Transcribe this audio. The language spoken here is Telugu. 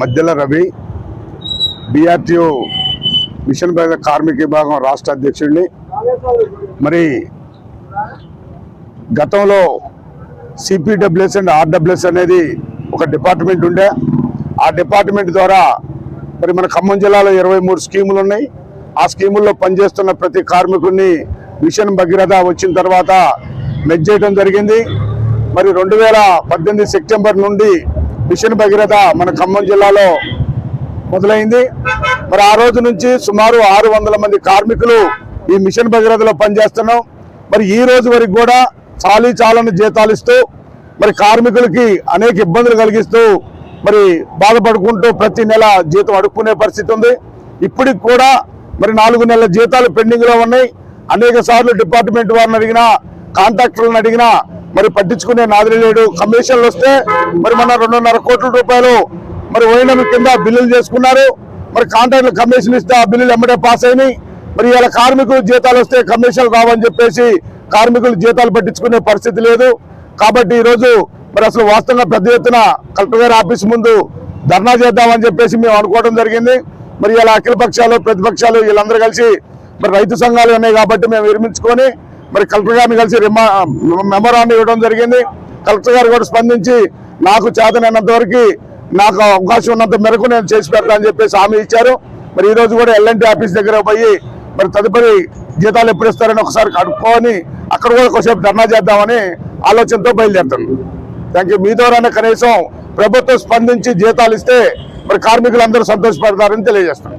మధ్యల రవి బీఆర్టీఓ మిషన్ పేద కార్మిక విభాగం రాష్ట్ర అధ్యక్షుడిని. మరి గతంలో సిపిడబ్ల్యూఎస్ అండ్ ఆర్డబ్ల్యూఎస్ అనేది ఒక డిపార్ట్మెంట్ ఉండే. ఆ డిపార్ట్మెంట్ ద్వారా మరి మన ఖమ్మం జిల్లాలో ఇరవై మూడు స్కీములు ఉన్నాయి. ఆ స్కీముల్లో పనిచేస్తున్న ప్రతి కార్మికుడిని మిషన్ భగీరథ వచ్చిన తర్వాత మెచ్ చేయడం జరిగింది. మరి రెండు వేల పద్దెనిమిది సెప్టెంబర్ నుండి మిషన్ భగీరథ మన ఖమ్మం జిల్లాలో మొదలైంది. మరి ఆ రోజు నుంచి సుమారు ఆరు వందల మంది కార్మికులు ఈ మిషన్ భగీరథలో పనిచేస్తున్నాం. మరి ఈ రోజు వరకు కూడా చాలీ చాలని జీతాలు ఇస్తూ మరి కార్మికులకి అనేక ఇబ్బందులు కలిగిస్తూ మరి బాధపడుకుంటూ ప్రతి నెల జీతం అడుక్కునే పరిస్థితి ఉంది. ఇప్పటికి కూడా మరి నాలుగు నెలల జీతాలు పెండింగ్లో ఉన్నాయి. అనేక సార్లు డిపార్ట్మెంట్ వారిని అడిగినా కాంట్రాక్టర్లను అడిగినా మరి పట్టించుకునే నాదిరి లేడు. కమిషన్లు వస్తే మరి మన రెండున్నర కోట్ల రూపాయలు మరి ఓఎన్ఎం కింద బిల్లులు చేసుకున్నారు. మరి కాంట్రాక్టులు కమిషన్ ఇస్తే ఆ బిల్లులు ఎమ్మటే పాస్ అయినాయి. మరి ఇలా కార్మికులు జీతాలు వస్తే కమిషన్లు రావని చెప్పేసి కార్మికులు జీతాలు పట్టించుకునే పరిస్థితి లేదు. కాబట్టి ఈరోజు మరి అసలు వాస్తవంగా పెద్ద ఎత్తున కలెక్టర్ గారి ఆఫీస్ ముందు ధర్నా చేద్దామని చెప్పేసి మేము అనుకోవడం జరిగింది. మరి ఇలా అఖిల పక్షాలు ప్రతిపక్షాలు వీళ్ళందరూ కలిసి మరి రైతు సంఘాలు ఉన్నాయి కాబట్టి మేము విరమించుకొని మరి కలెక్టర్ గారిని కలిసి మెమోరాండం ఇవ్వడం జరిగింది. కలెక్టర్ గారు కూడా స్పందించి నాకు చేతనైనంత వరకు నాకు అవకాశం ఉన్నంత మేరకు నేను చేసి పెడతానని చెప్పేసి హామీ ఇచ్చారు. మరి ఈ రోజు కూడా ఎల్ఎన్టీ ఆఫీస్ దగ్గర పోయి మరి తదుపరి జీతాలు ఎప్పుడు ఇస్తారని ఒకసారి కడుక్కొని అక్కడ కూడా కొంచెంసేపు ధర్నా చేద్దామని ఆలోచనతో బయలుదేరుతాను థ్యాంక్ యూ మీ ద్వారానే కనీసం ప్రభుత్వం స్పందించి జీతాలు ఇస్తే మరి కార్మికులందరూ సంతోషపడతారని తెలియజేస్తాను